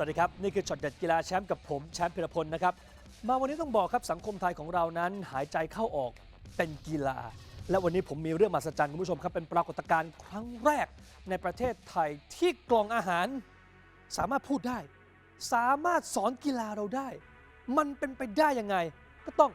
สวัสดีครับ นี่คือช็อตเด็ดกีฬาแชมป์กับผมแชมป์พิรพลนะครับ มาวันนี้ต้องบอกครับสังคมไทยของเรานั้นหายใจเข้าออกเป็นกีฬา และวันนี้ผมมีเรื่องมหัศจรรย์คุณผู้ชมครับ เป็นปรากฏการณ์ครั้งแรกในประเทศไทยที่กล่องอาหาร สามารถพูดได้ สามารถสอนกีฬาเราได้ มันเป็นไปได้ยังไง ก็ต้อง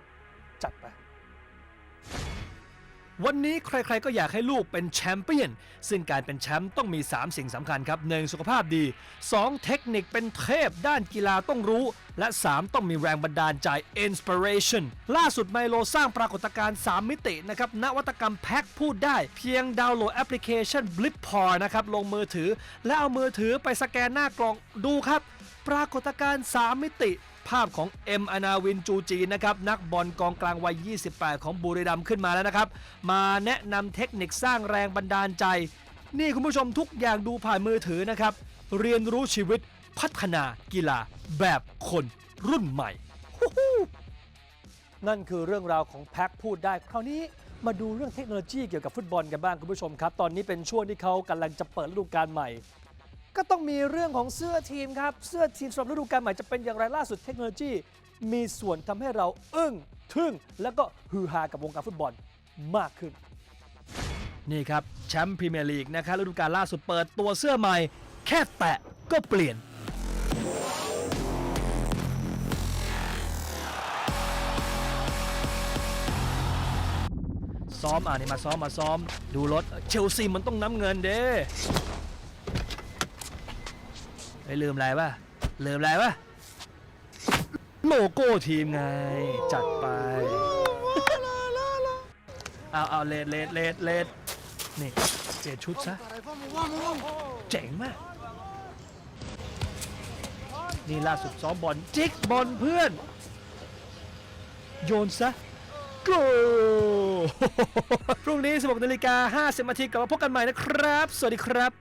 วันนี้ใครๆก็อยากให้ลูกเป็นแชมเปี้ยน ซึ่งการเป็นแชมป์ต้องมี 3 สิ่งสำคัญครับ 1. สุขภาพดี 2. เทคนิคเป็นเทพด้านกีฬาต้องรู้ และ 3 ต้องมีแรงบันดาลใจ inspiration ล่าสุดไมโลสร้างปรากฏการณ์ 3 มิตินะครับ นวัตกรรมแพ็คพูดได้ เพียงดาวน์โหลดแอปพลิเคชัน Blip p o r นะครับ ลงมือถือ และเอามือถือไปสแกนหน้ากล่องดูครับ ปรากฏการณ์3มิติ ภาพของเอ็มอนาวินจูจีนะครับนักบอลกองกลางวัย 28 ของบุรีรัมย์ขึ้นมาแล้วนะครับ มาแนะนำเทคนิคสร้างแรงบันดาลใจ นี่คุณผู้ชมทุกอย่างดูผ่านมือถือนะครับ เรียนรู้ชีวิตพัฒนากีฬาแบบคนรุ่นใหม่ นั่นคือเรื่องราวของแพ็คพูดได้ คราวนี้มาดูเรื่องเทคโนโลยีเกี่ยวกับฟุตบอลกันบ้างคุณผู้ชมครับ ตอนนี้เป็นช่วงที่เขากำลังจะเปิดฤดูกาลใหม่ ก็ต้องมีเรื่องของเสื้อทีมครับ เสื้อทีมสำหรับฤดูกาลใหม่จะเป็นอย่างไรล่าสุดเทคโนโลยี มีส่วนทำให้เราอึ้ง ทึ่ง แล้วก็ฮือฮากับวงการฟุตบอลมากขึ้น นี่ครับ แชมป์พรีเมียร์ลีกนะครับฤดูกาลล่าสุดเปิดตัวเสื้อใหม่ แค่แตะก็เปลี่ยน ซ้อมอ่านี่มาซ้อมมาซ้อม ดูรถเชลซีมันต้องน้ำเงินเด้ ไม่ลืมอะไรป่ะลืมอะไรป่ะโลโก้ทีมไง จัดไป เอาเอาเลดเลดเลดเลดนี่เปลี่ยนชุดซะ เจ๋งมาก นี่ล่าสุดซ้อมบอลจิกบอลเพื่อน โยนซะโกพรุ่งนี้ 16นาฬิกา50นาทีกลับมาพบกันใหม่นะครับ สวัสดีครับ